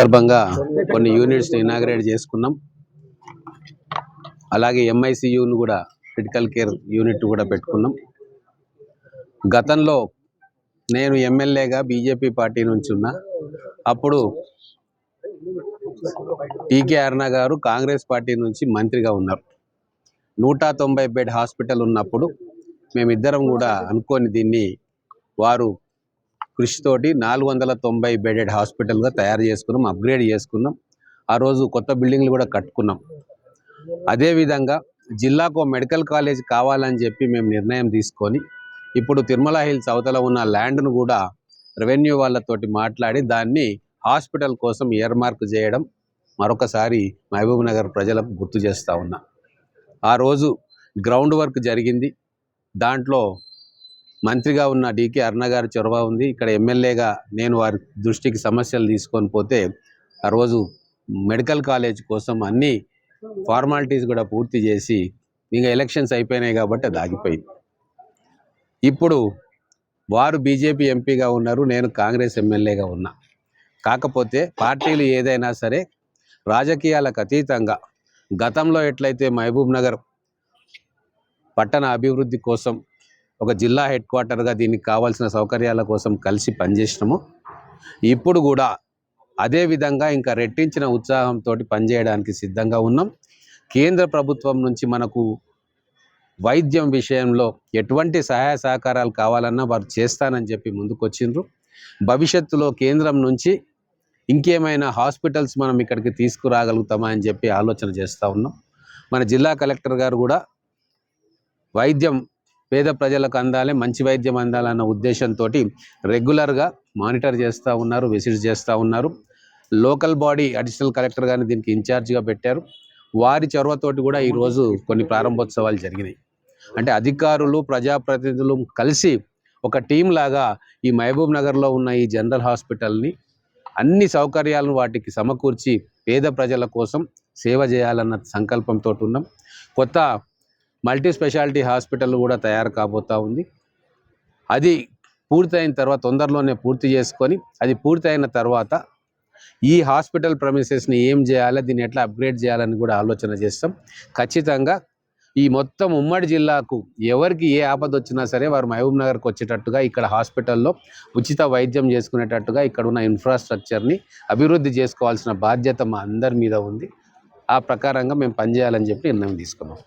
సందర్భంగా కొన్ని యూనిట్స్ని ఇనాగ్రేట్ చేసుకున్నాం. అలాగే ఎంఐసియును కూడా క్రిటికల్ కేర్ యూనిట్ కూడా పెట్టుకున్నాం. గతంలో నేను ఎమ్మెల్యేగా బీజేపీ పార్టీ నుంచి ఉన్నా. అప్పుడు టీకే అరుణ గారు కాంగ్రెస్ పార్టీ నుంచి మంత్రిగా ఉన్నారు. నూట తొంభై బెడ్ హాస్పిటల్ ఉన్నప్పుడు మేమిద్దరం కూడా అనుకోని దీన్ని వారు కృషితోటి నాలుగు వందల తొంభై బెడెడ్ హాస్పిటల్గా తయారు చేసుకున్నాం అప్గ్రేడ్ చేసుకున్నాం. ఆ రోజు కొత్త బిల్డింగ్లు కూడా కట్టుకున్నాం. అదేవిధంగా జిల్లాకు ఓ మెడికల్ కాలేజ్ కావాలని చెప్పి మేము నిర్ణయం తీసుకొని ఇప్పుడు తిరుమల హిల్స్ అవతల ఉన్న ల్యాండ్ను కూడా రెవెన్యూ వాళ్ళతోటి మాట్లాడి దాన్ని హాస్పిటల్ కోసం ఇయర్మార్క్ చేయడం మరొకసారి మహబూబ్ నగర్ ప్రజలకు గుర్తు చేస్తూ ఉన్నా. ఆ రోజు గ్రౌండ్ వర్క్ జరిగింది. దాంట్లో మంత్రిగా ఉన్న డికే అరుణ గారి చొరవ ఉంది. ఇక్కడ ఎమ్మెల్యేగా నేను వారి దృష్టికి సమస్యలు తీసుకొని పోతే ఆ రోజు మెడికల్ కాలేజ్ కోసం అన్ని ఫార్మాలిటీస్ కూడా పూర్తి చేసి ఇంకా ఎలక్షన్స్ అయిపోయినాయి కాబట్టి అది ఆగిపోయింది. ఇప్పుడు వారు బీజేపీ ఎంపీగా ఉన్నారు నేను కాంగ్రెస్ ఎమ్మెల్యేగా ఉన్నా. కాకపోతే పార్టీలు ఏదైనా సరే రాజకీయాలకు అతీతంగా గతంలో ఎట్లయితే మహబూబ్ నగర్ పట్టణ అభివృద్ధి కోసం ఒక జిల్లా హెడ్ క్వార్టర్గా దీనికి కావాల్సిన సౌకర్యాల కోసం కలిసి పనిచేసినాము. ఇప్పుడు కూడా అదే విధంగా ఇంకా రెట్టించిన ఉత్సాహంతో పనిచేయడానికి సిద్ధంగా ఉన్నాం. కేంద్ర ప్రభుత్వం నుంచి మనకు వైద్యం విషయంలో ఎటువంటి సహాయ సహకారాలు కావాలన్నా వారు చేస్తానని చెప్పి ముందుకొచ్చిండ్రు. భవిష్యత్తులో కేంద్రం నుంచి ఇంకేమైనా హాస్పిటల్స్ మనం ఇక్కడికి తీసుకురాగలుగుతామా అని చెప్పి ఆలోచన చేస్తూ ఉన్నాం. మన జిల్లా కలెక్టర్ గారు కూడా వైద్యం పేద ప్రజలకు అందాలి మంచి వైద్యం అందాలన్న ఉద్దేశంతో రెగ్యులర్గా మానిటర్ చేస్తూ ఉన్నారు విజిట్ చేస్తూ ఉన్నారు. లోకల్ బాడీ అడిషనల్ కలెక్టర్ గారిని దీనికి ఇన్ఛార్జ్గా పెట్టారు. వారి చొరవతోటి కూడా ఈరోజు కొన్ని ప్రారంభోత్సవాలు జరిగినాయి. అంటే అధికారులు ప్రజాప్రతినిధులు కలిసి ఒక టీం లాగా ఈ మహబూబ్ నగర్లో ఉన్న ఈ జనరల్ హాస్పిటల్ని అన్ని సౌకర్యాలను వాటికి సమకూర్చి పేద ప్రజల కోసం సేవ చేయాలన్న సంకల్పంతో ఉన్నాం. కొత్త మల్టీ స్పెషాలిటీ హాస్పిటల్ కూడా తయారు కాబోతా ఉంది. అది పూర్తయిన తర్వాత తొందరలోనే పూర్తి చేసుకొని అది పూర్తయిన తర్వాత ఈ హాస్పిటల్ ప్రమిసెస్ని ఏం చేయాలి దీన్ని ఎట్లా అప్గ్రేడ్ చేయాలని కూడా ఆలోచన చేస్తాం. ఖచ్చితంగా ఈ మొత్తం ఉమ్మడి జిల్లాకు ఎవరికి ఏ ఆపద వచ్చినా సరే వారు మహబూబ్ నగర్కి వచ్చేటట్టుగా ఇక్కడ హాస్పిటల్లో ఉచిత వైద్యం చేసుకునేటట్టుగా ఇక్కడ ఉన్న ఇన్ఫ్రాస్ట్రక్చర్ని అభివృద్ధి చేసుకోవాల్సిన బాధ్యత మా అందరి మీద ఉంది. ఆ ప్రకారంగా మేము పనిచేయాలని చెప్పి నిర్ణయం తీసుకున్నాం.